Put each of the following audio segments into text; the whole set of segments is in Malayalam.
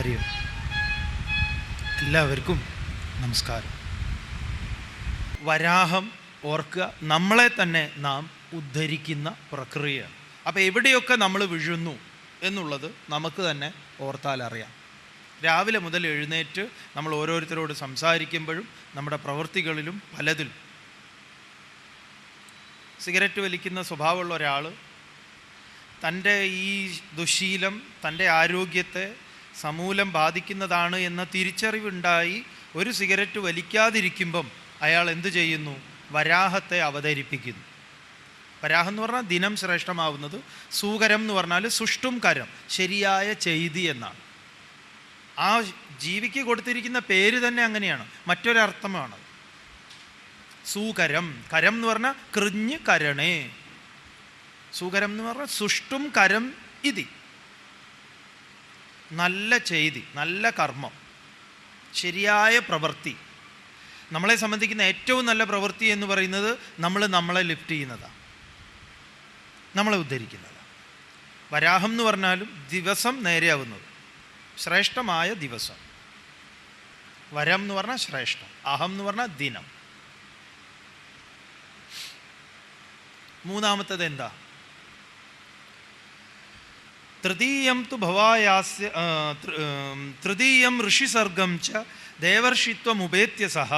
ഹരി ഓം. എല്ലാവർക്കും നമസ്കാരം. വരാഹം ഓർക്കുക നമ്മളെ തന്നെ നാം ഉദ്ധരിക്കുന്ന പ്രക്രിയ അപ്പോൾ എവിടെയൊക്കെ നമ്മൾ വീഴുന്നു എന്നുള്ളത് നമുക്ക് തന്നെ ഓർത്താൽ അറിയാം. രാവിലെ മുതൽ എഴുന്നേറ്റ് നമ്മൾ ഓരോരുത്തരോട് സംസാരിക്കുമ്പോഴും നമ്മുടെ പ്രവൃത്തികളിലും പലതിലും. സിഗരറ്റ് വലിക്കുന്ന സ്വഭാവമുള്ള ഒരാൾ തന്റെ ഈ ദുശീലം തന്റെ ആരോഗ്യത്തെ സമൂലം ബാധിക്കുന്നതാണ് എന്ന തിരിച്ചറിവുണ്ടായി ഒരു സിഗരറ്റ് വലിക്കാതിരിക്കുമ്പം അയാൾ എന്ത് ചെയ്യുന്നു? വരാഹത്തെ അവതരിപ്പിക്കുന്നു. വരാഹം എന്ന് പറഞ്ഞാൽ ദിനം ശ്രേഷ്ഠമാവുന്നത് സൂകരം എന്ന് പറഞ്ഞാൽ സുഷ്ടും കരം ശരിയായ ചെയ്തി എന്നാണ്. ആ ജീവിക്ക് കൊടുത്തിരിക്കുന്ന പേര് തന്നെ അങ്ങനെയാണ് മറ്റൊരർത്ഥമാണ്. സൂകരം കരം എന്ന് പറഞ്ഞാൽ കൃഞ്ഞ് കരണേ. സൂകരം എന്ന് പറഞ്ഞാൽ സുഷ്ടും കരം ഇതി. നല്ല ചെയ്തി നല്ല കർമ്മം ശരിയായ പ്രവൃത്തി. നമ്മളെ സംബന്ധിക്കുന്ന ഏറ്റവും നല്ല പ്രവൃത്തി എന്ന് പറയുന്നത് നമ്മൾ നമ്മളെ ലിഫ്റ്റ് ചെയ്യുന്നതാണ്. നമ്മളെ ഉദ്ധരിക്കുന്നതാണ്. വരാഹം എന്ന് പറഞ്ഞാലും ദിവസം നേരെയാവുന്നത്. ശ്രേഷ്ഠമായ ദിവസം. വരം എന്ന് പറഞ്ഞാൽ ശ്രേഷ്ഠം അഹം എന്ന് പറഞ്ഞാൽ ദിനം. മൂന്നാമത്തത് എന്താ? തൃതീയം തു ഭവായാസ്യ തൃതീയം ഋഷിസർഗം ച ദേവർഷിത്വമുപേത്യ സഹ.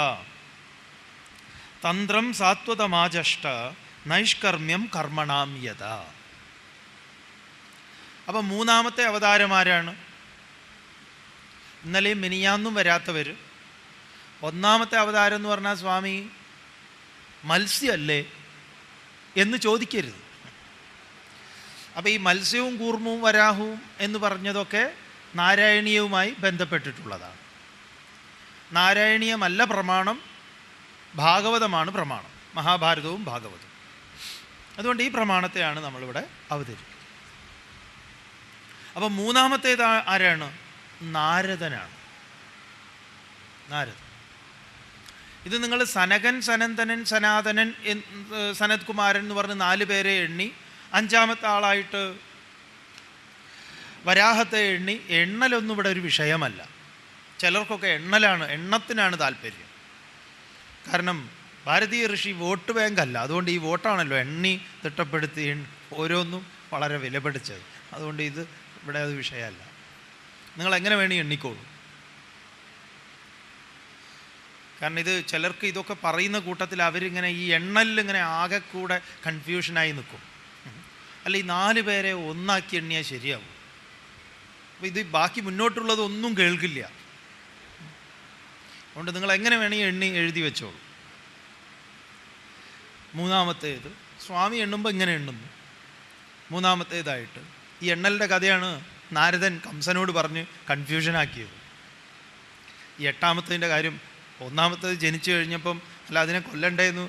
തന്ത്രം സാത്വതമാജഷ്ട നൈഷ്കർമ്മ്യം കർമ്മണാം യത അപ്പം മൂന്നാമത്തെ അവതാരം ആരാണ് ഇന്നലെയും മിനിയാന്നും വരാത്തവർ ഒന്നാമത്തെ അവതാരം എന്ന് പറഞ്ഞാൽ സ്വാമി മത്സ്യമല്ലേ എന്ന് ചോദിക്കരുത്. അപ്പോൾ ഈ മത്സ്യവും കൂർമ്മവും വരാഹവും എന്ന് പറഞ്ഞതൊക്കെ നാരായണീയവുമായി ബന്ധപ്പെട്ടിട്ടുള്ളതാണ്. നാരായണീയമല്ല പ്രമാണം ഭാഗവതമാണ് പ്രമാണം. മഹാഭാരതവും ഭാഗവതവും അതുകൊണ്ട് ഈ പ്രമാണത്തെയാണ് നമ്മളിവിടെ അവതരിപ്പിക്കുന്നത്. അപ്പം മൂന്നാമത്തേത് ആരാണ്? നാരദനാണ്. നാരദൻ. ഇത് നിങ്ങൾ സനകൻ സനന്ദനൻ സനാതനൻ എന്ന് സനത് കുമാരൻ എന്ന് പറഞ്ഞ് നാല് പേരെ എണ്ണി അഞ്ചാമത്തെ ആളായിട്ട് വരാഹത്തെ എണ്ണി എണ്ണലൊന്നും ഇവിടെ ഒരു വിഷയമല്ല. ചിലർക്കൊക്കെ എണ്ണലാണ് എണ്ണത്തിനാണ് താല്പര്യം. കാരണം ഭാരതീയ ഋഷി വോട്ട് ബാങ്കല്ല. അതുകൊണ്ട് ഈ വോട്ടാണല്ലോ എണ്ണി തിട്ടപ്പെടുത്തി ഓരോന്നും വളരെ വിലപിടിച്ചത്. അതുകൊണ്ട് ഇത് ഇവിടെ അത് വിഷയമല്ല. നിങ്ങൾ എങ്ങനെ വേണി എണ്ണിക്കോളൂ. കാരണം ഇത് ചിലർക്ക് ഇതൊക്കെ പറയുന്ന കൂട്ടത്തിൽ അവരിങ്ങനെ ഈ എണ്ണലിൽ ഇങ്ങനെ ആകെ കൂടെ കൺഫ്യൂഷനായി നിൽക്കും. അല്ല ഈ നാല് പേരെ ഒന്നാക്കി എണ്ണിയാൽ ശരിയാവും. അപ്പോൾ ഇത് ബാക്കി മുന്നോട്ടുള്ളത് ഒന്നും കേൾക്കില്ല. അതുകൊണ്ട് നിങ്ങൾ എങ്ങനെ വേണമെങ്കിൽ എണ്ണി എഴുതി വെച്ചോളൂ. മൂന്നാമത്തേത് സ്വാമി എണ്ണുമ്പോൾ ഇങ്ങനെ എണ്ണുന്നു. മൂന്നാമത്തേതായിട്ട് ഈ എണ്ണലിന്റെ കഥയാണ് നാരദൻ കംസനോട് പറഞ്ഞ് കൺഫ്യൂഷനാക്കിയത്. ഈ എട്ടാമത്തതിന്റെ കാര്യം ഒന്നാമത്തേത് ജനിച്ചു കഴിഞ്ഞപ്പം അല്ല അതിനെ കൊല്ലണ്ടേന്ന്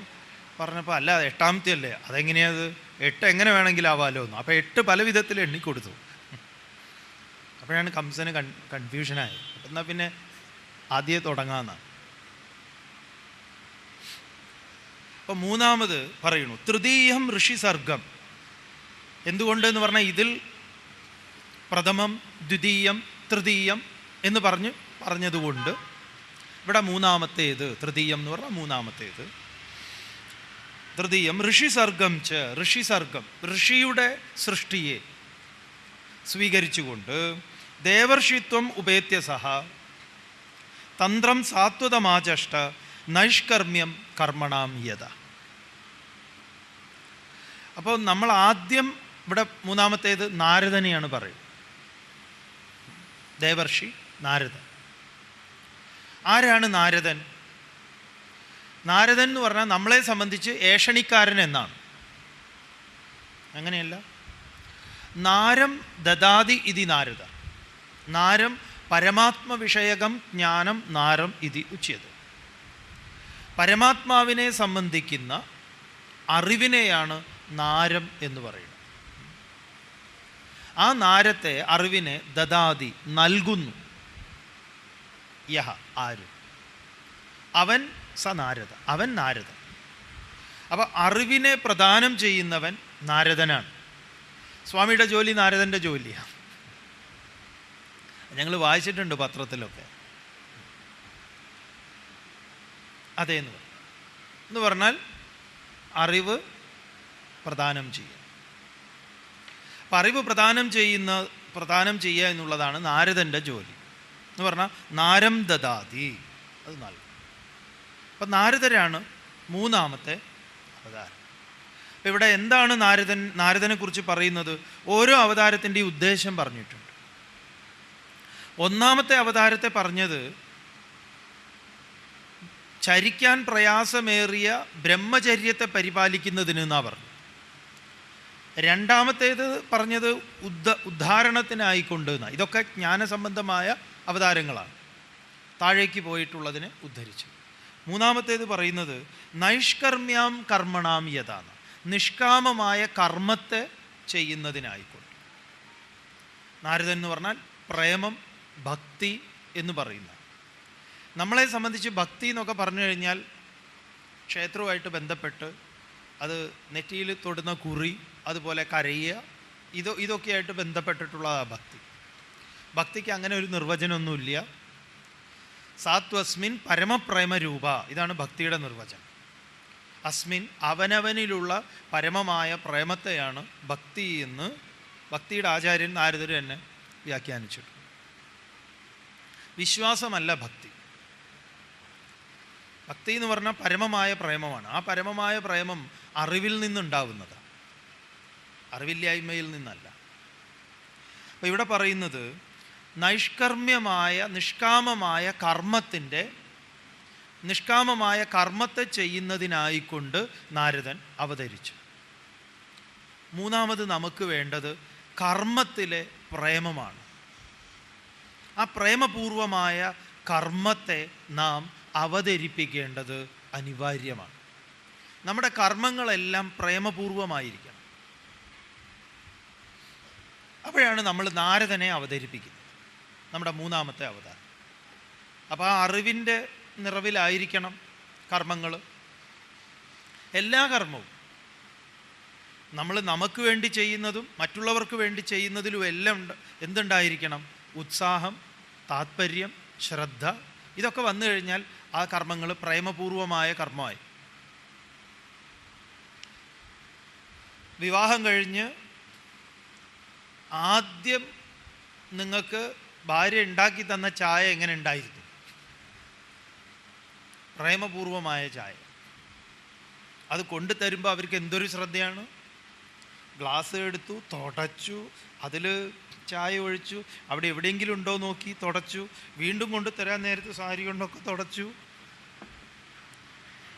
പറഞ്ഞപ്പോൾ അല്ല എട്ടാമത്തെ അല്ലേ അതെങ്ങനെയത് എട്ട് എങ്ങനെ വേണമെങ്കിലാവാലോ എന്ന്. അപ്പോൾ എട്ട് പല വിധത്തിൽ എണ്ണിക്കൊടുത്തു അപ്പോഴാണ് കംസന് കൺ കൺഫ്യൂഷനായത് എന്നാൽ പിന്നെ ആദ്യം തുടങ്ങാമെന്നാണ് അപ്പോൾ മൂന്നാമത് പറയുന്നു തൃതീയം ഋഷി സർഗം. എന്തുകൊണ്ടെന്ന് പറഞ്ഞാൽ ഇതിൽ പ്രഥമം ദ്വിതീയം തൃതീയം എന്ന് പറഞ്ഞ് പറഞ്ഞതുകൊണ്ട് ഇവിടെ മൂന്നാമത്തേത് തൃതീയം എന്ന് പറഞ്ഞാൽ മൂന്നാമത്തേത്. തൃതീയം ഋഷിസർഗം ച ഋഷിസർഗം ഋഷിയുടെ സൃഷ്ടിയെ സ്വീകരിച്ചുകൊണ്ട് ദേവർഷിത്വം ഉപേത്യ സഹ തന്ത്രം സാത്വതമാചഷ്ട നൈഷ്കർമ്മ്യം കർമ്മണാം യത അപ്പോൾ നമ്മൾ ആദ്യം ഇവിടെ മൂന്നാമത്തേത് നാരദനെയാണ് പറയും ദേവർഷി നാരദൻ. ആരാണ് നാരദൻ? നാരദൻ എന്ന് പറഞ്ഞാൽ നമ്മളെ സംബന്ധിച്ച് ഏഷണിക്കാരൻ എന്നാണ്. അങ്ങനെയല്ല. നാരം ദദാതി ഇതി നാരദ. നാരം പരമാത്മവിഷയകം ജ്ഞാനം നാരം ഇതി ഉച്ചത് പരമാത്മാവിനെ സംബന്ധിക്കുന്ന അറിവിനെയാണ് നാരം എന്ന് പറയുന്നത്. ആ നാരത്തെ അറിവിനെ ദദാതി നൽകുന്നു. യഹ ആര്? അവൻ സ നാരദ അവൻ നാരദ അപ്പോൾ അറിവിനെ പ്രദാനം ചെയ്യുന്നവൻ നാരദനാണ്. സ്വാമിയുടെ ജോലി നാരദന്റെ ജോലിയാണ് ഞങ്ങൾ വായിച്ചിട്ടുണ്ട് പത്രത്തിലൊക്കെ. അതേ എന്ന് പറയും. എന്ന് പറഞ്ഞാൽ അറിവ് പ്രദാനം ചെയ്യുക അപ്പം അറിവ് പ്രദാനം ചെയ്യുന്ന പ്രദാനം ചെയ്യുക എന്നുള്ളതാണ് നാരദന്റെ ജോലി. എന്ന് പറഞ്ഞാൽ നാരം ദദാതി. അത് നൽകും അപ്പം നാരദരാണ് മൂന്നാമത്തെ അവതാരം. അപ്പം ഇവിടെ എന്താണ് നാരദൻ നാരദനെ കുറിച്ച് പറയുന്നത്? ഓരോ അവതാരത്തിന്റെയും ഉദ്ദേശം പറഞ്ഞിട്ടുണ്ട്. ഒന്നാമത്തെ അവതാരത്തെ പറഞ്ഞത് ചരിക്കാൻ പ്രയാസമേറിയ ബ്രഹ്മചര്യത്തെ പരിപാലിക്കുന്നതിന് എന്നാ പറഞ്ഞു. രണ്ടാമത്തേത് പറഞ്ഞത് ഉദ്ധ ഉദ്ധാരണത്തിനായിക്കൊണ്ട് എന്നാണ് ഇതൊക്കെ ജ്ഞാനസംബന്ധമായ അവതാരങ്ങളാണ്. താഴേക്ക് പോയിട്ടുള്ളതിനെ ഉദ്ധരിച്ചു മൂന്നാമത്തേത് പറയുന്നത് നൈഷ്കർമ്മ്യാം കർമ്മണാം യഥാണ് നിഷ്കാമമായ കർമ്മത്തെ ചെയ്യുന്നതിനായിക്കൊണ്ട്. നാരദൻ എന്ന് പറഞ്ഞാൽ പ്രേമം ഭക്തി എന്ന് പറയുന്ന നമ്മളെ സംബന്ധിച്ച് ഭക്തി എന്നൊക്കെ പറഞ്ഞു കഴിഞ്ഞാൽ ക്ഷേത്രവുമായിട്ട് ബന്ധപ്പെട്ട് അത് നെറ്റിയിൽ തൊടുന്ന കുറി അതുപോലെ കരയുക ഇതോ ഇതൊക്കെയായിട്ട് ബന്ധപ്പെട്ടിട്ടുള്ള ഭക്തി. ഭക്തിക്ക് അങ്ങനെ ഒരു നിർവചനമൊന്നുമില്ല. സാത്വസ്മിൻ പരമപ്രേമരൂപ. ഇതാണ് ഭക്തിയുടെ നിർവചനം. അസ്മിൻ അവനവനിലുള്ള പരമമായ പ്രേമത്തെയാണ് ഭക്തി എന്ന് ഭക്തിയുടെ ആചാര്യൻ നാരദർ തന്നെ വ്യാഖ്യാനിച്ചിട്ടുണ്ട് വിശ്വാസമല്ല ഭക്തി. ഭക്തി എന്ന് പറഞ്ഞാൽ പരമമായ പ്രേമമാണ്. ആ പരമമായ പ്രേമം അറിവിൽ നിന്നുണ്ടാവുന്നതാണ് അറിവില്ലായ്മയിൽ നിന്നല്ല. അപ്പോൾ ഇവിടെ പറയുന്നത് നൈഷ്കർമ്മ്യമായ നിഷ്കാമമായ കർമ്മത്തിന്റെ നിഷ്കാമമായ കർമ്മത്തെ ചെയ്യുന്നതിനായിക്കൊണ്ട് നാരദൻ അവതരിച്ചു. മൂന്നാമത് നമുക്ക് വേണ്ടത് കർമ്മത്തിലെ പ്രേമമാണ്. ആ പ്രേമപൂർവമായ കർമ്മത്തെ നാം അവതരിപ്പിക്കേണ്ടത് അനിവാര്യമാണ്. നമ്മുടെ കർമ്മങ്ങളെല്ലാം പ്രേമപൂർവമായിരിക്കണം. അപ്പോഴാണ് നമ്മൾ നാരദനെ അവതരിപ്പിക്കുന്നത്. നമ്മുടെ മൂന്നാമത്തെ അവതാരം. അപ്പോൾ ആ അറിവിന്റെ നിറവിലായിരിക്കണം കർമ്മങ്ങൾ എല്ലാ കർമ്മവും നമ്മൾ നമുക്ക് വേണ്ടി ചെയ്യുന്നതും മറ്റുള്ളവർക്ക് വേണ്ടി ചെയ്യുന്നതിലും എല്ലാം ഉണ്ട്. എന്തുണ്ടായിരിക്കണം? ഉത്സാഹം താത്പര്യം ശ്രദ്ധ. ഇതൊക്കെ വന്നു കഴിഞ്ഞാൽ ആ കർമ്മങ്ങൾ പ്രേമപൂർവമായ കർമ്മമായി. വിവാഹം കഴിഞ്ഞ് ആദ്യം നിങ്ങൾക്ക് ഭാര്യ ഉണ്ടാക്കി തന്ന ചായ എങ്ങനെ ഉണ്ടായിരുന്നു? പ്രേമപൂർവമായ ചായ. അത് കൊണ്ടു തരുമ്പോൾ അവർക്ക് എന്തൊരു ശ്രദ്ധയാണ്? ഗ്ലാസ് എടുത്തു തുടച്ചു അതിൽ ചായ ഒഴിച്ചു അവിടെ എവിടെയെങ്കിലും ഉണ്ടോ നോക്കി തുടച്ചു വീണ്ടും കൊണ്ട് തരാൻ നേരത്ത് സാരി കൊണ്ടൊക്കെ തുടച്ചു.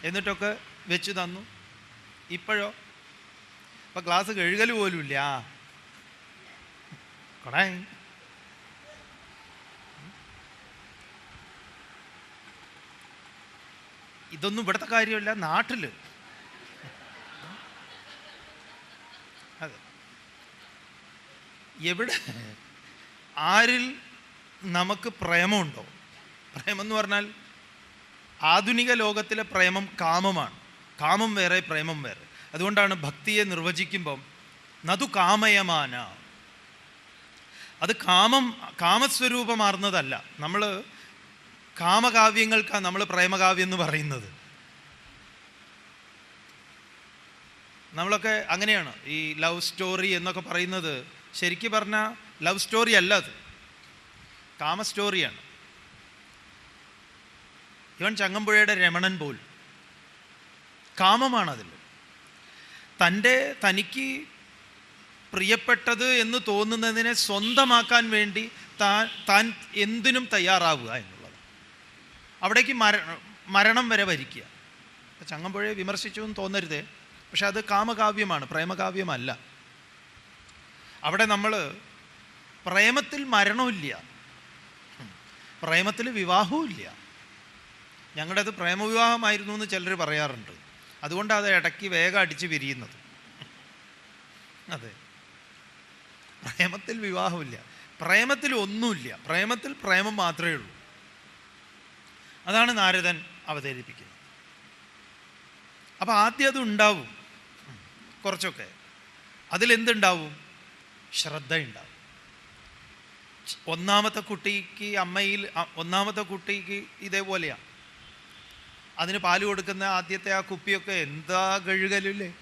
എന്നിട്ടൊക്കെ വെച്ച് തന്നു. ഇപ്പോഴോ? ഇപ്പം ഗ്ലാസ് കഴുകൽ പോലും ഇല്ല കൊടേ ഇതൊന്നും ഇവിടുത്തെ കാര്യമല്ല നാട്ടിൽ എവിടെ ആരിൽ നമുക്ക് പ്രേമമുണ്ടോ? പ്രേമം എന്ന് പറഞ്ഞാൽ ആധുനിക ലോകത്തിലെ പ്രേമം കാമമാണ്. കാമം വേറെ പ്രേമം വേറെ. അതുകൊണ്ടാണ് ഭക്തിയെ നിർവചിക്കുമ്പം നതു കാമയമാന. അത് കാമം കാമസ്വരൂപമാർന്നതല്ല. നമ്മൾ കാമകാവ്യങ്ങൾക്കാണ് നമ്മൾ പ്രേമകാവ്യം എന്ന് പറയുന്നത്. നമ്മളൊക്കെ അങ്ങനെയാണ് ഈ ലവ് സ്റ്റോറി എന്നൊക്കെ പറയുന്നത്. ശരിക്കും പറഞ്ഞാൽ ലവ് സ്റ്റോറി അല്ല അത്. കാമ സ്റ്റോറിയാണ്. ഇവൻ ചങ്ങമ്പുഴയുടെ രമണൻ പോൽ കാമമാണ് അതിൽ തന്റെ തനിക്ക് പ്രിയപ്പെട്ടത് എന്ന് തോന്നുന്നതിനെ സ്വന്തമാക്കാൻ വേണ്ടി താൻ താൻ എന്തിനും തയ്യാറാവുക എന്നുള്ളത് അവിടേക്ക് മര മരണം വരെ വരിക്കുക ചങ്ങമ്പുഴയെ വിമർശിച്ചു എന്ന് തോന്നരുതേ. പക്ഷെ അത് കാമകാവ്യമാണ് പ്രേമകാവ്യമല്ല. അവിടെ നമ്മൾ പ്രേമത്തിൽ മരണമില്ല. പ്രേമത്തിൽ വിവാഹവും ഞങ്ങളുടെ ഞങ്ങളുടേത് പ്രേമവിവാഹമായിരുന്നു എന്ന് ചിലർ പറയാറുണ്ട്. അതുകൊണ്ടാണ് അത് ഇടയ്ക്ക് വേഗം അടിച്ച് വിരിയുന്നത്. അതെ. പ്രേമത്തിൽ വിവാഹമില്ല പ്രേമത്തിൽ ഒന്നുമില്ല. പ്രേമത്തിൽ പ്രേമം മാത്രമേ ഉള്ളൂ. അതാണ് നാരദൻ അവതരിപ്പിക്കുന്നത്. അപ്പോൾ ആദ്യം അത് ഉണ്ടാവും. കുറച്ചൊക്കെ. അതിലെന്തുണ്ടാവും? ശ്രദ്ധ ഉണ്ടാവും ഒന്നാമത്തെ കുട്ടിക്ക് അമ്മയിൽ ഒന്നാമത്തെ കുട്ടിക്ക് ഇതേപോലെയാണ് അതിന് പാൽ കൊടുക്കുന്ന ആദ്യത്തെ ആ കുപ്പിയൊക്കെ എന്താ കഴുകലില്ലേ?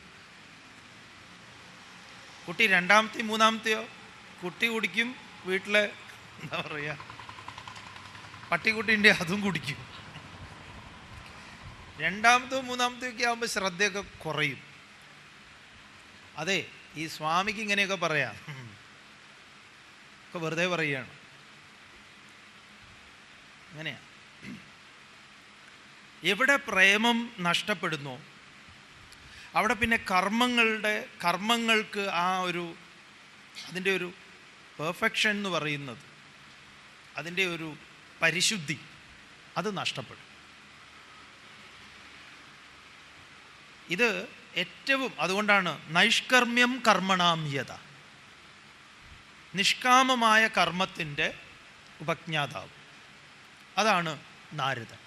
കുട്ടി രണ്ടാമത്തെ മൂന്നാമത്തെയോ? കുട്ടി കുടിക്കും വീട്ടിലെ എന്താ പറയുക പട്ടിക്കുട്ടിന്റെ അതും കുടിക്കും. രണ്ടാമത്തോ മൂന്നാമത്തെ ഒക്കെ ആകുമ്പോൾ ശ്രദ്ധയൊക്കെ കുറയും. അതെ ഈ സ്വാമിക്ക് ഇങ്ങനെയൊക്കെ പറയാം. ഒക്കെ വെറുതെ പറയുകയാണ്. അങ്ങനെയാ. എവിടെ പ്രേമം നഷ്ടപ്പെടുന്നു? അവിടെ പിന്നെ കർമ്മങ്ങളുടെ കർമ്മങ്ങൾക്ക് ആ ഒരു അതിന്റെ ഒരു പെർഫെക്ഷൻ എന്ന് പറയുന്നത് അതിന്റെ ഒരു പരിശുദ്ധി അത് നഷ്ടപ്പെടും. ഇത് ഏറ്റവും അതുകൊണ്ടാണ് നൈഷ്കർമ്മ്യം കർമ്മണാമ്യത നിഷ്കാമമായ കർമ്മത്തിന്റെ ഉപജ്ഞാതാവ്. അതാണ് നാരദൻ.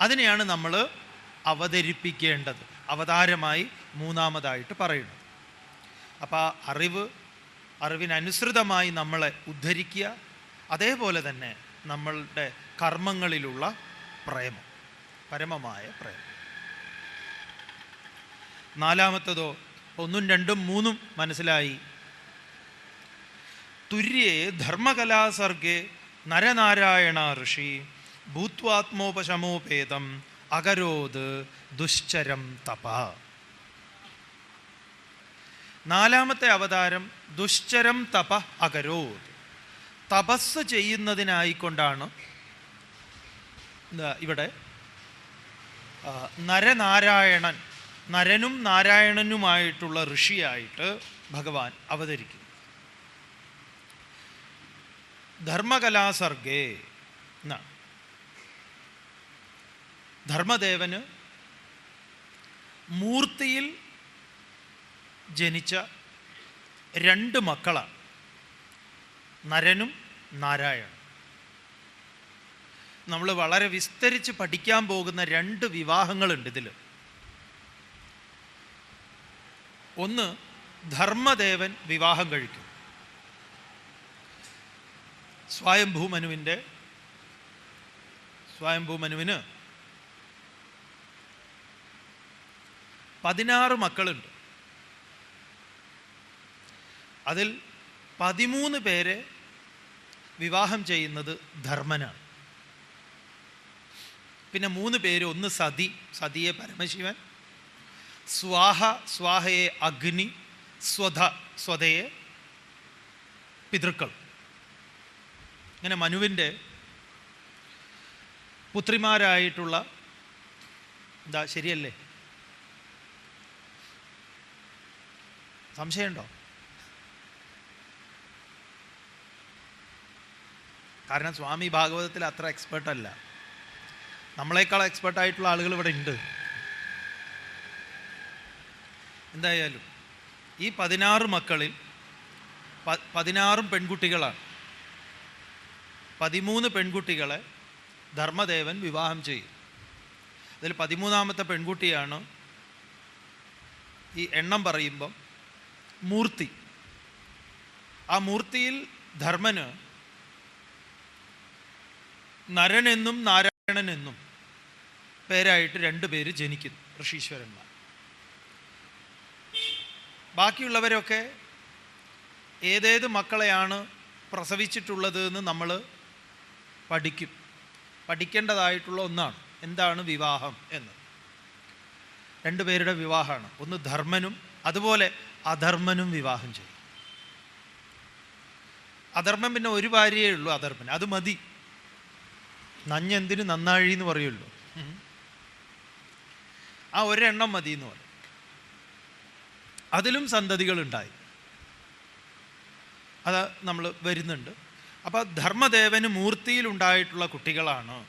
അതിനെയാണ് നമ്മൾ അവതരിപ്പിക്കേണ്ടത്. അവതാരമായി മൂന്നാമതായിട്ട് പറയുന്നത്. അപ്പോൾ അറിവ് അറിവിനനുസൃതമായി നമ്മളെ ഉദ്ധരിക്കുക അതേപോലെ തന്നെ നമ്മളുടെ കർമ്മങ്ങളിലുള്ള പ്രേമം പരമമായ പ്രേമം. നാലാമത്തതോ ഒന്നും രണ്ടും മൂന്നും മനസ്സിലായി. തുര്യേ ധർമ്മകലാസർഗേ നരനാരായണ ഋഷി ഭൂത്വാത്മോപശമോപേതം അകരോത് ദുശ്ചരം തപ. നാലാമത്തെ അവതാരം ദുശ്ചരം തപ അകരോത്. തപസ് ചെയ്യുന്നതിനായിക്കൊണ്ടാണ് ഇവിടെ നരനാരായണൻ നരനും നാരായണനുമായിട്ടുള്ള ഋഷിയായിട്ട് ഭഗവാൻ അവതരിക്കും ധർമ്മകലാസർഗേ എന്നാണ് ധർമ്മദേവന് മൂർത്തിയിൽ ജനിച്ച രണ്ട് മക്കളാണ്. നരനും നാരായണൻ നമ്മൾ വളരെ വിസ്തരിച്ച് പഠിക്കാൻ പോകുന്ന രണ്ട് വിവാഹങ്ങളുണ്ട് ഇതിൽ ഒന്ന് ധർമ്മദേവൻ വിവാഹം കഴിക്കും. സ്വയംഭൂമനുവിന്റെ സ്വയംഭൂമനുവിന് പതിനാറ് മക്കളുണ്ട്. അതിൽ പതിമൂന്ന് പേരെ വിവാഹം ചെയ്യുന്നത് ധർമ്മനാണ്. പിന്നെ മൂന്ന് പേര് ഒന്ന് സതി സതിയെ പരമശിവൻ സ്വാഹ സ്വാഹയെ അഗ്നി സ്വധ സ്വതയെ പിതൃക്കൾ. ഇങ്ങനെ മനുവിന്റെ പുത്രിമാരായിട്ടുള്ള എന്താ ശരിയല്ലേ? സംശയമുണ്ടോ? കാരണം സ്വാമി ഭാഗവതത്തിൽ അത്ര എക്സ്പേർട്ടല്ല നമ്മളെക്കാൾ എക്സ്പേർട്ടായിട്ടുള്ള ആളുകൾ ഇവിടെ ഉണ്ട്. എന്തായാലും ഈ പതിനാറ് മക്കളിൽ പതിനാറും പെൺകുട്ടികളാണ്. പതിമൂന്ന് പെൺകുട്ടികളെ ധർമ്മദേവൻ വിവാഹം ചെയ്യും. അതിൽ പതിമൂന്നാമത്തെ പെൺകുട്ടിയാണ് ഈ എണ്ണം പറയുമ്പം മൂർത്തി. ആ മൂർത്തിയിൽ ധർമ്മന് നരനെന്നും നാരായണനെന്നും പേരായിട്ട് രണ്ട് പേര് ജനിക്കുന്നു ഋഷീശ്വരന്മാർ. ബാക്കിയുള്ളവരൊക്കെ ഏതേത് മക്കളെയാണ് പ്രസവിച്ചിട്ടുള്ളത് എന്ന് നമ്മൾ പഠിക്കും. പഠിക്കേണ്ടതായിട്ടുള്ള ഒന്നാണ് എന്താണ് വിവാഹം എന്ന്. രണ്ട് പേരുടെ വിവാഹമാണ്. ഒന്ന് ധർമ്മനും അതുപോലെ അധർമ്മനും വിവാഹം ചെയ്യും. അധർമ്മം പിന്നെ ഒരു ഭാര്യയേ ഉള്ളൂ അധർമ്മൻ അത് മതി. നഞ്ഞെന്തിന് നന്നാഴി എന്ന് പറയുള്ളൂ. ആ ഒരെണ്ണം മതി എന്ന് പറയും. അതിലും സന്തതികളുണ്ടായി. അത് നമ്മൾ വരുന്നുണ്ട്. അപ്പോൾ ധർമ്മദേവന് മൂർത്തിയിലുണ്ടായിട്ടുള്ള കുട്ടികളാണ്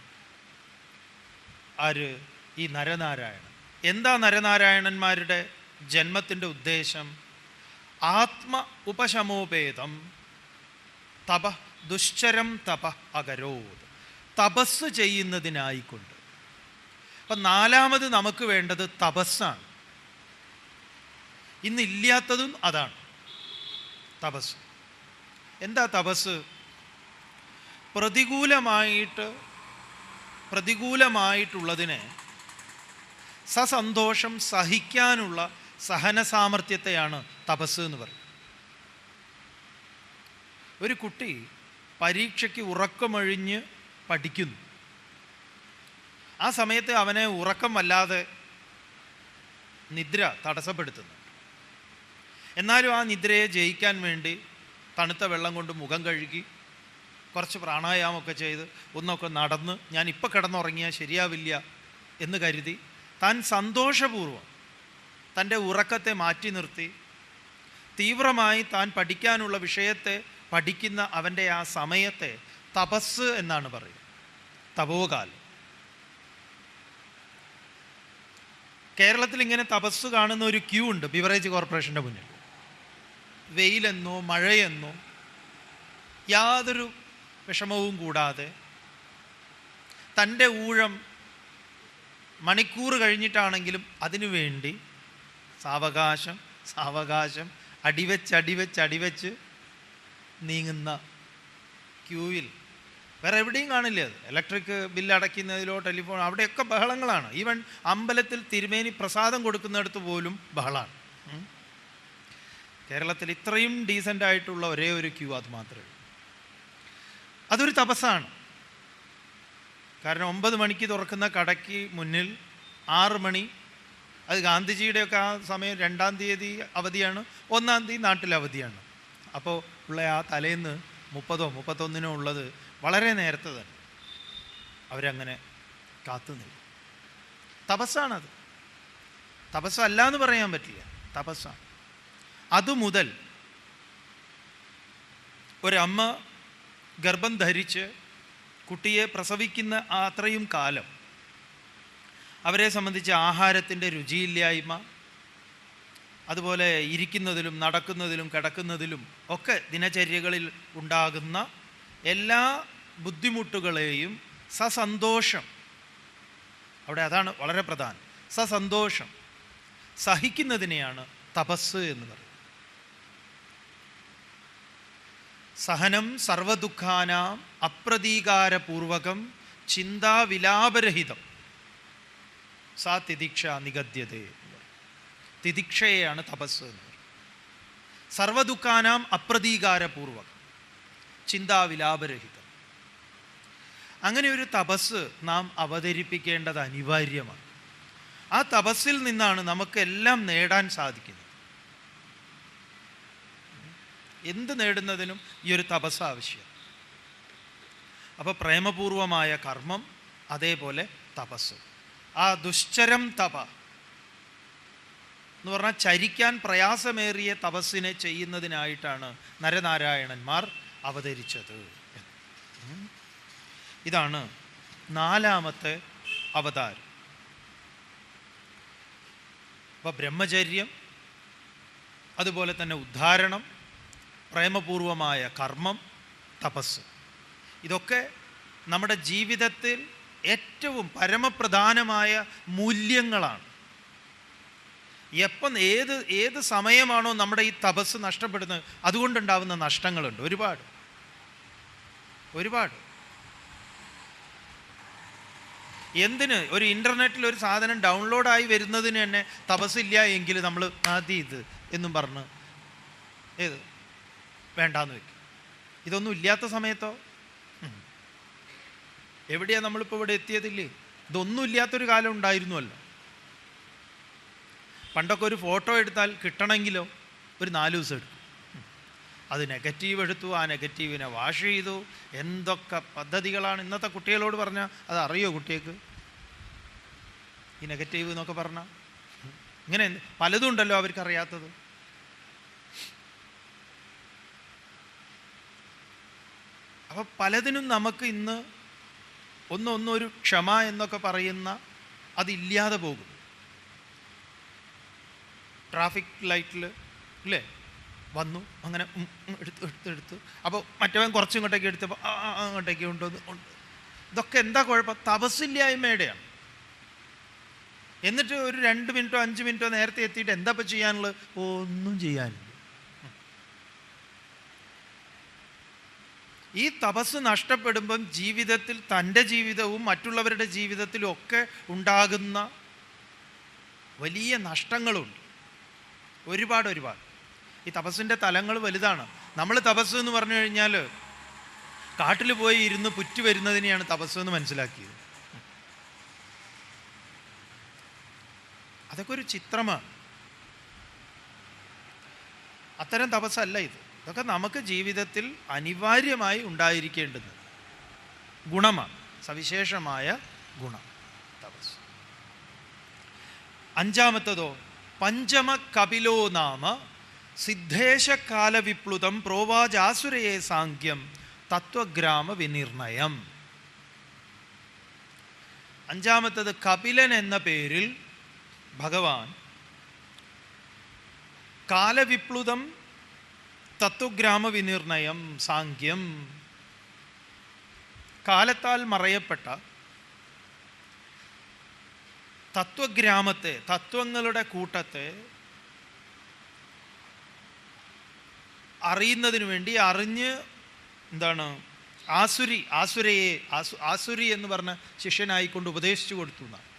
ആര്? ഈ നരനാരായണൻ. എന്താ നരനാരായണന്മാരുടെ ജന്മത്തിന്റെ ഉദ്ദേശം? ആത്മ ഉപശമോപേതം തപ ദുശ്ചരം തപ അകരോത്. തപസ് ചെയ്യുന്നതിനായിക്കൊണ്ട്. അപ്പം നാലാമത് നമുക്ക് വേണ്ടത് തപസ്സാണ്. ഇന്നില്ലാത്തതും അതാണ്. തപസ്. എന്താ തപസ്? പ്രതികൂലമായിട്ട് പ്രതികൂലമായിട്ടുള്ളതിനെ സസന്തോഷം സഹിക്കാനുള്ള സഹന സാമർഥ്യത്തെയാണ് തപസ് എന്ന് പറയുന്നത്. ഒരു കുട്ടി പരീക്ഷയ്ക്ക് ഉറക്കമൊഴിഞ്ഞ് പഠിക്കുന്നു. ആ സമയത്ത് അവനെ ഉറക്കം വല്ലാതെ നിദ്ര തടസ്സപ്പെടുത്തുന്നു. എന്നാലും ആ നിദ്രയെ ജയിക്കാൻ വേണ്ടി തണുത്ത വെള്ളം കൊണ്ട് മുഖം കഴുകി കുറച്ച് പ്രാണായാമമൊക്കെ ചെയ്ത് ഒന്നൊക്കെ നടന്ന് ഞാൻ ഇപ്പോൾ കിടന്നുറങ്ങിയാൽ ശരിയാവില്ല എന്ന് കരുതി താൻ സന്തോഷപൂർവം തന്റെ ഉറക്കത്തെ മാറ്റി നിർത്തി തീവ്രമായി താൻ പഠിക്കാനുള്ള വിഷയത്തെ പഠിക്കുന്ന അവന്റെ ആ സമയത്തെ തപസ് എന്നാണ് പറയുക തപോകാലം. കേരളത്തിൽ ഇങ്ങനെ തപസ് കാണുന്ന ഒരു ക്യൂ ഉണ്ട് ബിവറേജ് കോർപ്പറേഷന്റെ മുന്നിൽ. വെയിലെന്നോ മഴയെന്നോ യാതൊരു വിഷമവും കൂടാതെ തന്റെ ഊഴം മണിക്കൂർ കഴിഞ്ഞിട്ടാണെങ്കിലും അതിനുവേണ്ടി സാവകാശം സാവകാശം അടിവെച്ച് അടിവെച്ച് അടിവെച്ച് നീങ്ങുന്ന ക്യൂവിൽ വേറെ എവിടെയും കാണില്ല അത് ഇലക്ട്രിക് ബില്ല് അടയ്ക്കുന്നതിലോ ടെലിഫോൺ അവിടെയൊക്കെ ബഹളങ്ങളാണ് ഈവൻ അമ്പലത്തിൽ തിരുമേനി പ്രസാദം കൊടുക്കുന്നിടത്ത് പോലും ബഹളമാണ്. കേരളത്തിൽ ഇത്രയും ഡീസന്റ് ആയിട്ടുള്ള ഒരേ ഒരു ക്യൂ അത് മാത്രമേ അതൊരു തപസ്സാണ്. കാരണം ഒമ്പത് മണിക്ക് തുറക്കുന്ന കടയ്ക്ക് മുന്നിൽ ആറ് മണി അത് ഗാന്ധിജിയുടെയൊക്കെ ആ സമയം രണ്ടാം തീയതി അവധിയാണ് ഒന്നാം തീയതി നാട്ടിൽ അവധിയാണ്. അപ്പോൾ ഉള്ള ആ തലേന്ന് മുപ്പതോ മുപ്പത്തൊന്നിനോ ഉള്ളത് വളരെ നേരത്തെ തന്നെ. അവരങ്ങനെ കാത്തുനില്ല തപസ്സാണത്. തപസ്സല്ല എന്ന് പറയാൻ പറ്റില്ല. തപസ്സാണ്. അതുമുതൽ ഒരമ്മ ഗർഭം ധരിച്ച് കുട്ടിയെ പ്രസവിക്കുന്ന അത്രയും കാലം അവരെ സംബന്ധിച്ച് ആഹാരത്തിന്റെ രുചിയില്ലായ്മ അതുപോലെ ഇരിക്കുന്നതിലും നടക്കുന്നതിലും കിടക്കുന്നതിലും ഒക്കെ ദിനചര്യകളിൽ ഉണ്ടാകുന്ന എല്ലാ ബുദ്ധിമുട്ടുകളെയും സസന്തോഷം അവിടെ അതാണ് വളരെ പ്രധാനം സസന്തോഷം സഹിക്കുന്നതിനെയാണ് തപസ് എന്ന് പറയുന്നത്. സഹനം സർവദുഃഖാനാം അപ്രതീകാരപൂർവകം ചിന്താവിലാപരഹിതം. സാ തിദിക്ഷ നിഗദ്യത തിദിക്ഷയെയാണ് തപസ് എന്ന് പറയുന്നത് സർവദുഃഖാനാം അപ്രതീകാരപൂർവകം ചിന്താവിലാപരഹിതം. അങ്ങനെ ഒരു തപസ് നാം അവതരിപ്പിക്കേണ്ടത് അനിവാര്യമാണ്. ആ തപസ്സിൽ നിന്നാണ് നമുക്കെല്ലാം നേടാൻ സാധിക്കുന്നത്. എന്ത് നേടുന്നതിനും ഈ ഒരു തപസ് ആവശ്യം. അപ്പോൾ പ്രേമപൂർവമായ കർമ്മം അതേപോലെ തപസ് ആ ദുശ്ചരം തപ എന്ന് പറഞ്ഞാൽ ചരിക്കാൻ പ്രയാസമേറിയ തപസ്സിനെ ചെയ്യുന്നതിനായിട്ടാണ് നരനാരായണന്മാർ അവതരിച്ചത് ഇതാണ് നാലാമത്തെ അവതാരം. അപ്പോൾ ബ്രഹ്മചര്യം അതുപോലെ തന്നെ ഉദ്ധാരണം പ്രേമപൂർവമായ കർമ്മം തപസ് ഇതൊക്കെ നമ്മുടെ ജീവിതത്തിൽ ഏറ്റവും പരമപ്രധാനമായ മൂല്യങ്ങളാണ്. എപ്പം ഏത് ഏത് സമയമാണോ നമ്മുടെ ഈ തപസ് നഷ്ടപ്പെടുന്നത് അതുകൊണ്ടുണ്ടാവുന്ന നഷ്ടങ്ങളുണ്ട്. ഒരുപാട്. ഒരുപാട്. എന്തിന്? ഒരു ഇന്റർനെറ്റിൽ ഒരു സാധനം ഡൗൺലോഡായി വരുന്നതിന് തന്നെ തപസ്സില്ല എങ്കിൽ നമ്മൾ ആദ്യം ഇത് എന്നും പറഞ്ഞ് ഏത്? വേണ്ടാന്ന് വെക്കും. ഇതൊന്നും ഇല്ലാത്ത സമയത്തോ? എവിടെയാണ് എവിടെയാ നമ്മളിപ്പോൾ ഇവിടെ എത്തിയതില്ലേ ഇതൊന്നും ഇല്ലാത്തൊരു കാലം ഉണ്ടായിരുന്നുവല്ലോ. പണ്ടൊക്കെ ഒരു ഫോട്ടോ എടുത്താൽ കിട്ടണമെങ്കിലോ? ഒരു നാല് ദിവസം എടുക്കും. അത് നെഗറ്റീവ് എടുത്തു ആ നെഗറ്റീവിനെ വാഷ് ചെയ്തു. എന്തൊക്കെ പദ്ധതികളാണ്? ഇന്നത്തെ കുട്ടികളോട് പറഞ്ഞാൽ അത് അറിയോ കുട്ടികൾക്ക്? ഈ നെഗറ്റീവ് എന്നൊക്കെ പറഞ്ഞാൽ ഇങ്ങനെ പലതും ഉണ്ടല്ലോ അവർക്കറിയാത്തത്. അപ്പോൾ പലതിനും നമുക്ക് ഇന്ന് ഒന്നൊന്നൊരു ക്ഷമ എന്നൊക്കെ പറയുന്ന അതില്ലാതെ പോകും. ട്രാഫിക് ലൈറ്റിൽ അല്ലേ? വന്നു. അങ്ങനെ എടുത്ത് എടുത്ത് എടുത്ത്. അപ്പോൾ മറ്റവൻ കുറച്ചും ഇങ്ങോട്ടേക്ക് എടുത്തപ്പോൾ അങ്ങോട്ടേക്ക് കൊണ്ടുവന്ന് ഉണ്ട് ഇതൊക്കെ എന്താ കുഴപ്പം? തപസ്സില്ലായ്മയുടെയാണ്. എന്നിട്ട് ഒരു രണ്ട് മിനിറ്റോ അഞ്ച് മിനിറ്റോ നേരത്തെ എത്തിയിട്ട് എന്താ ഇപ്പം ചെയ്യാനുള്ളത്? ഒന്നും ചെയ്യാനില്ല. ഈ തപസ് നഷ്ടപ്പെടുമ്പം ജീവിതത്തിൽ തന്റെ ജീവിതവും മറ്റുള്ളവരുടെ ജീവിതത്തിലും ഒക്കെ ഉണ്ടാകുന്ന വലിയ നഷ്ടങ്ങളുണ്ട്. ഒരുപാട് ഒരുപാട്. ഈ തപസ്സിന്റെ തലങ്ങൾ വലുതാണ്. നമ്മൾ തപസ് എന്ന് പറഞ്ഞു കഴിഞ്ഞാൽ കാട്ടിൽ പോയി ഇരുന്ന് പുറ്റു വരുന്നതിനെയാണ് തപസ് എന്ന് മനസ്സിലാക്കിയത്. അതൊക്കെ ഒരു ചിത്രമാണ്. അത്തരം തപസ്സല്ല ഇത്. ഇതൊക്കെ നമുക്ക് ജീവിതത്തിൽ അനിവാര്യമായി ഉണ്ടായിരിക്കേണ്ടത് ഗുണമാണ്. സവിശേഷമായ ഗുണം. തപസ്. അഞ്ചാമത്തതോ പഞ്ചമ കപിലോ നാമ സിദ്ധേശകാല വിപ്ലുതം പ്രോവാചാസുരയെ സാങ്ക്യം തത്വഗ്രാമ വിനിർണയം. അഞ്ചാമത്തത് കപിലൻ എന്ന പേരിൽ ഭഗവാൻ കാലവിപ്ലുതം തത്വഗ്രാമ വിനിർണയം സാങ്ക്യം കാലത്താൽ മറയപ്പെട്ട തത്വഗ്രാമത്തെ തത്വങ്ങളുടെ കൂട്ടത്തെ അറിയുന്നതിനു വേണ്ടി അറിഞ്ഞ് എന്താണ് ആസുരി ആസുരയെ ആസു ആസുരി എന്ന് പറഞ്ഞ ശിഷ്യനായിക്കൊണ്ട് ഉപദേശിച്ചു കൊടുത്തു എന്നാണ്.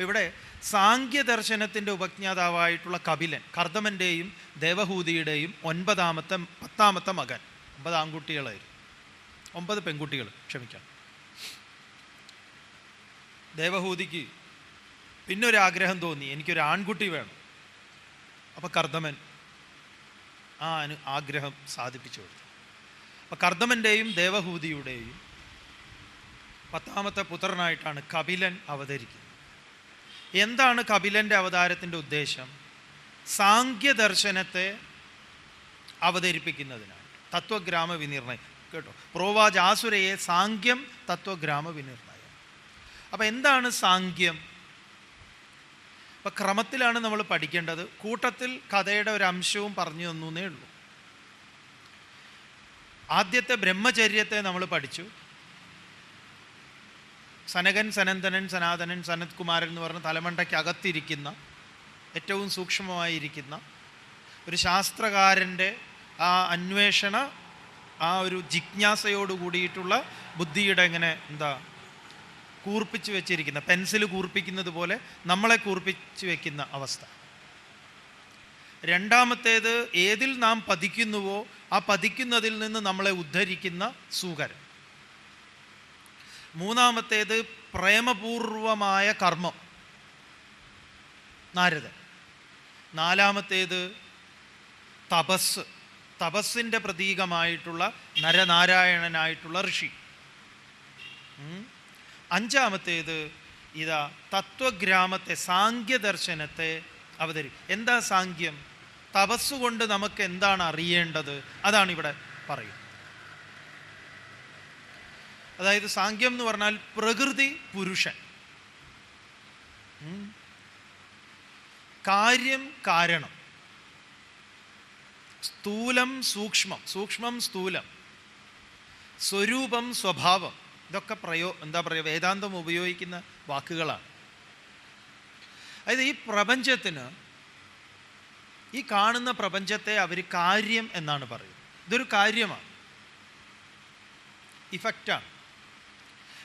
ഇവിടെ സാങ്ക്യദർശനത്തിന്റെ ഉപജ്ഞാതാവായിട്ടുള്ള കപിലൻ കർദമന്റെയും ദേവഹൂതിയുടെയും ഒൻപതാമത്തെ പത്താമത്തെ മകൻ. ഒമ്പത് ആൺകുട്ടികളായിരുന്നു. ഒമ്പത് പെൺകുട്ടികൾ ക്ഷമിക്കാം ദേവഹൂതിക്ക് പിന്നൊരാഗ്രഹം തോന്നി എനിക്കൊരു ആൺകുട്ടി വേണം. അപ്പോൾ കർദമൻ ആ അനു ആഗ്രഹം സാധിപ്പിച്ചു കൊടുത്തു. അപ്പോൾ കർദമന്റെയും ദേവഹൂതിയുടെയും പത്താമത്തെ പുത്രനായിട്ടാണ് കപിലൻ അവതരിക്കുന്നത്. എന്താണ് കപിലന്റെ അവതാരത്തിന്റെ ഉദ്ദേശം? സാങ്ക്യദർശനത്തെ അവതരിപ്പിക്കുന്നതിനാണ്. തത്വഗ്രാമ വിനിർണയം കേട്ടോ? പ്രോവാചാസുരയെ സാങ്ക്യം തത്വഗ്രാമ വിനിർണയം അപ്പം എന്താണ് സാങ്ക്യം അപ്പം ക്രമത്തിലാണ് നമ്മൾ പഠിക്കേണ്ടത്. കൂട്ടത്തിൽ കഥയുടെ ഒരു അംശവും പറഞ്ഞു തന്നേ ഉള്ളൂ. ആദ്യത്തെ ബ്രഹ്മചര്യത്തെ നമ്മൾ പഠിച്ചു. സനകൻ സനന്ദനൻ സനാതനൻ സനത് കുമാരൻ എന്ന് പറഞ്ഞ തലമണ്ടയ്ക്ക് അകത്തിരിക്കുന്ന ഏറ്റവും സൂക്ഷ്മമായിരിക്കുന്ന ഒരു ശാസ്ത്രകാരന്റെ ആ അന്വേഷണ ആ ഒരു ജിജ്ഞാസയോട് കൂടിയിട്ടുള്ള ബുദ്ധിയുടെ ഇങ്ങനെ എന്താ കൂർപ്പിച്ച് വെച്ചിരിക്കുന്ന പെൻസിൽ കൂർപ്പിക്കുന്നത് പോലെ നമ്മളെ കൂർപ്പിച്ച് വെക്കുന്ന അവസ്ഥ. രണ്ടാമത്തേത് ഏതിൽ നാം പതിക്കുന്നുവോ ആ പതിക്കുന്നതിൽ നിന്ന് നമ്മളെ ഉദ്ധരിക്കുന്ന സൂകരൻ. മൂന്നാമത്തേത് പ്രേമപൂർവമായ കർമ്മം. നാരദൻ. നാലാമത്തേത് തപസ്. തപസ്സിന്റെ പ്രതീകമായിട്ടുള്ള നരനാരായണനായിട്ടുള്ള ഋഷി. അഞ്ചാമത്തേത് ഇതാ തത്വഗ്രാമത്തെ സാങ്ക്യദർശനത്തെ അവതരി എന്താ സാങ്ക്യം തപസ്സുകൊണ്ട് നമുക്ക് എന്താണ് അറിയേണ്ടത്? അതാണ് ഇവിടെ പറയുന്നത്. അതായത് സാങ്ക്യം എന്ന് പറഞ്ഞാൽ പ്രകൃതി പുരുഷൻ. കാര്യം കാരണം. സ്ഥൂലം സൂക്ഷ്മം. സൂക്ഷ്മം സ്ഥൂലം. സ്വരൂപം സ്വഭാവം. ഇതൊക്കെ പ്രയോ എന്താ പറയുക വേദാന്തം ഉപയോഗിക്കുന്ന വാക്കുകളാണ്. അതായത് ഈ പ്രപഞ്ചത്തിന് ഈ കാണുന്ന പ്രപഞ്ചത്തെ അവർ കാര്യം എന്നാണ് പറയുന്നത്. ഇതൊരു കാര്യമാണ്. ഇഫക്റ്റാണ്.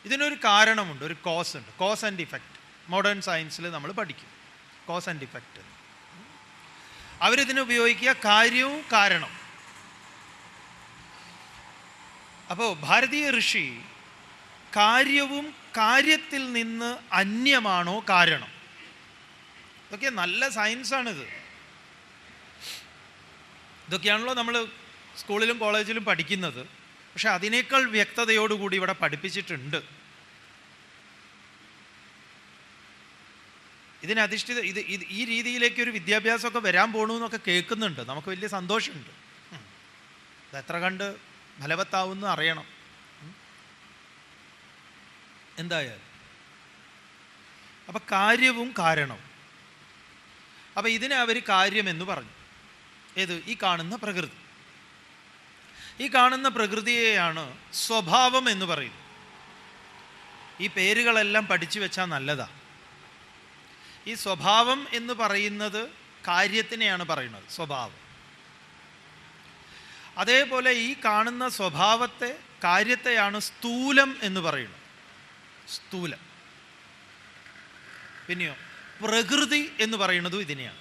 ഇതിനൊരു കാരണമുണ്ട് ഒരു കോസ് ഉണ്ട്. കോസ് ആൻഡ് ഇഫക്റ്റ് മോഡേൺ സയൻസിൽ നമ്മൾ പഠിക്കും. കോസ് ആൻഡ് ഇഫക്റ്റ് അവരിതിനെ ഉപയോഗിക്കുക കാര്യവും കാരണം. അപ്പോൾ ഭാരതീയ ഋഷി കാര്യവും കാര്യത്തിൽ നിന്ന് അന്യമാണോ കാരണം? ഇതൊക്കെ നല്ല സയൻസാണിത് ഇതൊക്കെയാണല്ലോ നമ്മൾ സ്കൂളിലും കോളേജിലും പഠിക്കുന്നത്. പക്ഷെ അതിനേക്കാൾ വ്യക്തതയോടുകൂടി ഇവിടെ പഠിപ്പിച്ചിട്ടുണ്ട്. ഇതിനധിഷ്ഠിത ഇത് ഇത് ഈ രീതിയിലേക്ക് ഒരു വിദ്യാഭ്യാസമൊക്കെ വരാൻ പോണു എന്നൊക്കെ കേൾക്കുന്നുണ്ട്. നമുക്ക് വലിയ സന്തോഷമുണ്ട്. അതെത്ര എത്ര കണ്ട് ഫലവത്താവുമെന്ന് അറിയണം. എന്തായാലും. അപ്പം കാര്യവും കാരണവും അപ്പം ഇതിനെ അവർ കാര്യമെന്ന് പറഞ്ഞു. ഏത്? ഈ കാണുന്ന പ്രകൃതി. ഈ കാണുന്ന പ്രകൃതിയെയാണ് സ്വഭാവം എന്ന് പറയുന്നത്. ഈ പേരുകളെല്ലാം പഠിച്ചു വെച്ചാൽ നല്ലതാ. ഈ സ്വഭാവം എന്ന് പറയുന്നത് കാര്യത്തിനെയാണ് പറയുന്നത് സ്വഭാവം. അതേപോലെ ഈ കാണുന്ന സ്വഭാവത്തെ കാര്യത്തെയാണ് സ്ഥൂലം എന്ന് പറയുന്നത്. സ്ഥൂലം. പിന്നെയോ പ്രകൃതി എന്ന് പറയുന്നതും ഇതിനെയാണ്.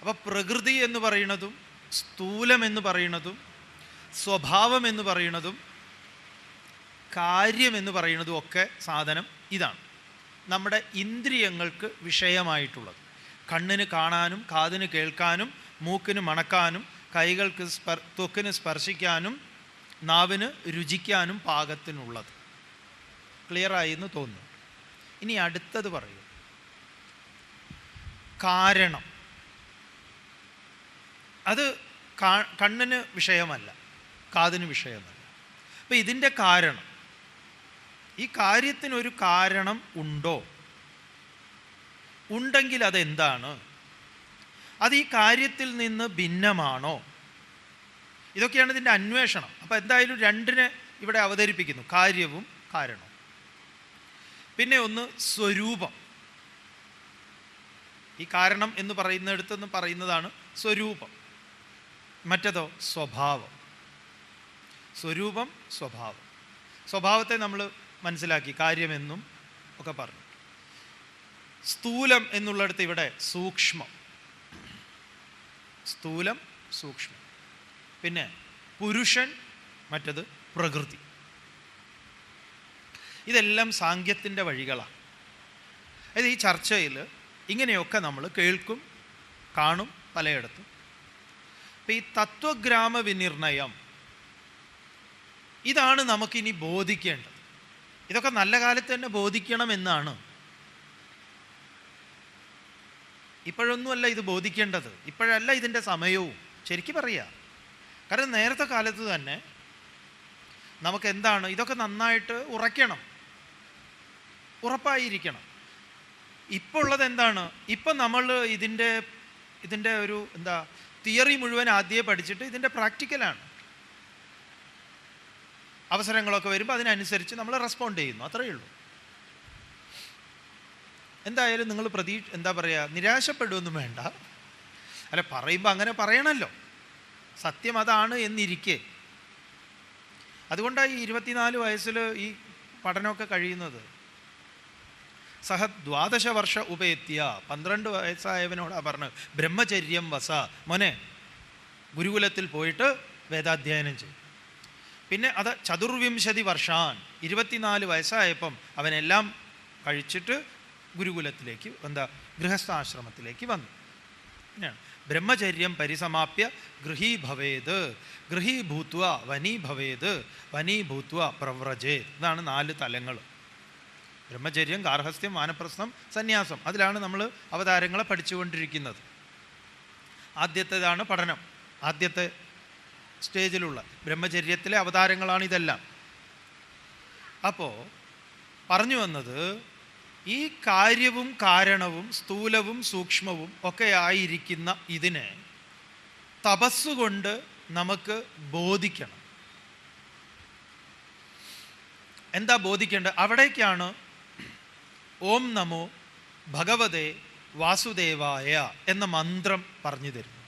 അപ്പോൾ പ്രകൃതി എന്ന് പറയുന്നതും സ്ഥൂലം എന്ന് പറയുന്നതും സ്വഭാവം എന്ന് പറയുന്നതും കാര്യം എന്ന് പറയുന്നതും ഒക്കെ സാധനം ഇതാണ്. നമ്മുടെ ഇന്ദ്രിയങ്ങൾക്ക് വിഷയമായിട്ടുള്ളത്. കണ്ണിന് കാണാനും കാതിന് കേൾക്കാനും മൂക്കിന് മണക്കാനും കൈകൾക്ക് സ്പർ ത്വക്കിന് സ്പർശിക്കാനും നാവിന് രുചിക്കാനും പാകത്തിനുള്ളത്. ക്ലിയറായി എന്ന് തോന്നുന്നു. ഇനി അടുത്തത് പറയൂ. കാരണം. അത് കണ്ണിന് വിഷയമല്ല. കാതിന് വിഷയമല്ല. അപ്പം ഇതിന്റെ കാരണം ഈ കാര്യത്തിനൊരു കാരണം ഉണ്ടോ? ഉണ്ടെങ്കിൽ അതെന്താണ്? അത് ഈ കാര്യത്തിൽ നിന്ന് ഭിന്നമാണോ? ഇതൊക്കെയാണ് ഇതിന്റെ അന്വേഷണം. അപ്പോൾ എന്തായാലും രണ്ടിനെ ഇവിടെ അവതരിപ്പിക്കുന്നു. കാര്യവും കാരണവും. പിന്നെ ഒന്ന് സ്വരൂപം. ഈ കാരണം എന്ന് പറയുന്നിടത്തുനിന്ന് പറയുന്നതാണ് സ്വരൂപം. മറ്റതോ സ്വഭാവം. സ്വരൂപം സ്വഭാവം. സ്വഭാവത്തെ നമ്മൾ മനസ്സിലാക്കി കാര്യമെന്നും ഒക്കെ പറഞ്ഞു. സ്ഥൂലം എന്നുള്ളിടത്ത് ഇവിടെ സൂക്ഷ്മം. സ്ഥൂലം സൂക്ഷ്മം. പിന്നെ പുരുഷൻ മറ്റത് പ്രകൃതി. ഇതെല്ലാം സാങ്കത്യത്തിന്റെ വഴികളാണ്. അതായത് ഈ ചർച്ചയിൽ ഇങ്ങനെയൊക്കെ നമ്മൾ കേൾക്കും കാണും പലയിടത്തും. അപ്പം ഈ തത്വഗ്രാമ വിനിർണയം ഇതാണ് നമുക്കിനി ബോധിക്കേണ്ടത്. ഇതൊക്കെ നല്ല കാലത്ത് തന്നെ ബോധിക്കണമെന്നാണ് ഇപ്പോഴൊന്നുമല്ല ഇത് ബോധിക്കേണ്ടത്. ഇപ്പോഴല്ല ഇതിന്റെ സമയവും. ശരിക്കും പറയുക കാരണം നേരത്തെ കാലത്ത് തന്നെ നമുക്ക് എന്താണ് ഇതൊക്കെ നന്നായിട്ട് ഉറയ്ക്കണം. ഉറപ്പായിരിക്കണം. ഇപ്പോൾ ഉള്ളത് എന്താണ് ഇപ്പം നമ്മൾ ഇതിന്റെ ഇതിന്റെ ഒരു എന്താ തിയറി മുഴുവൻ ആദ്യമേ പഠിച്ചിട്ട് ഇതിന്റെ പ്രാക്ടിക്കലാണ്. അവസരങ്ങളൊക്കെ വരുമ്പോൾ അതിനനുസരിച്ച് നമ്മൾ റെസ്പോണ്ട് ചെയ്യുന്നു. അത്രയേ ഉള്ളൂ. എന്തായാലും നിങ്ങൾ പ്രതീ എന്താ പറയുക നിരാശപ്പെടുമൊന്നും വേണ്ട. അല്ല പറയുമ്പോൾ അങ്ങനെ പറയണമല്ലോ സത്യം അതാണ് എന്നിരിക്കെ. അതുകൊണ്ടാണ് ഈ ഇരുപത്തിനാല് വയസ്സിൽ ഈ പഠനമൊക്കെ കഴിയുന്നത്. സഹ ദ്വാദശ വർഷ ഉപയെത്തിയ പന്ത്രണ്ട് വയസ്സായവനോടാണ് പറഞ്ഞത് ബ്രഹ്മചര്യം വസ. മോനെ ഗുരുകുലത്തിൽ പോയിട്ട് വേദാധ്യയനം ചെയ്യും. പിന്നെ അത് ചതുർവിംശതി വർഷാൻ ഇരുപത്തിനാല് വയസ്സായപ്പം അവനെല്ലാം കഴിച്ചിട്ട് ഗുരുകുലത്തിലേക്ക് എന്താ ഗൃഹസ്ഥാശ്രമത്തിലേക്ക് വന്നു. ബ്രഹ്മചര്യം പരിസമാപ്യ ഗൃഹീ ഭവേത് ഗൃഹീ ഭൂത്വ വനീ ഭവേത് വനീ ഭൂത്വ പ്രവ്രജേ ഇതാണ് നാല് തലങ്ങൾ. ബ്രഹ്മചര്യം ഗാർഹസ്ഥ്യം വാനപ്രസ്ഥം സന്യാസം. അതിലാണ് നമ്മൾ അവതാരങ്ങളെ പഠിച്ചുകൊണ്ടിരിക്കുന്നത്. ആദ്യത്തേതാണ് പഠനം. ആദ്യത്തെ സ്റ്റേജിലുള്ള ബ്രഹ്മചര്യത്തിലെ അവതാരങ്ങളാണ് ഇതെല്ലാം. അപ്പോൾ പറഞ്ഞു വന്നത് ഈ കാര്യവും കാരണവും സ്ഥൂലവും സൂക്ഷ്മവും ഒക്കെ ആയിരിക്കുന്ന ഇതിനെ തപസ്സുകൊണ്ട് നമുക്ക് ബോധിക്കണം. എന്താ ബോധിക്കേണ്ടത്? അവിടേക്കാണ് ഓം നമോ ഭഗവതേ വാസുദേവായ എന്ന മന്ത്രം പറഞ്ഞു തരുന്നത്.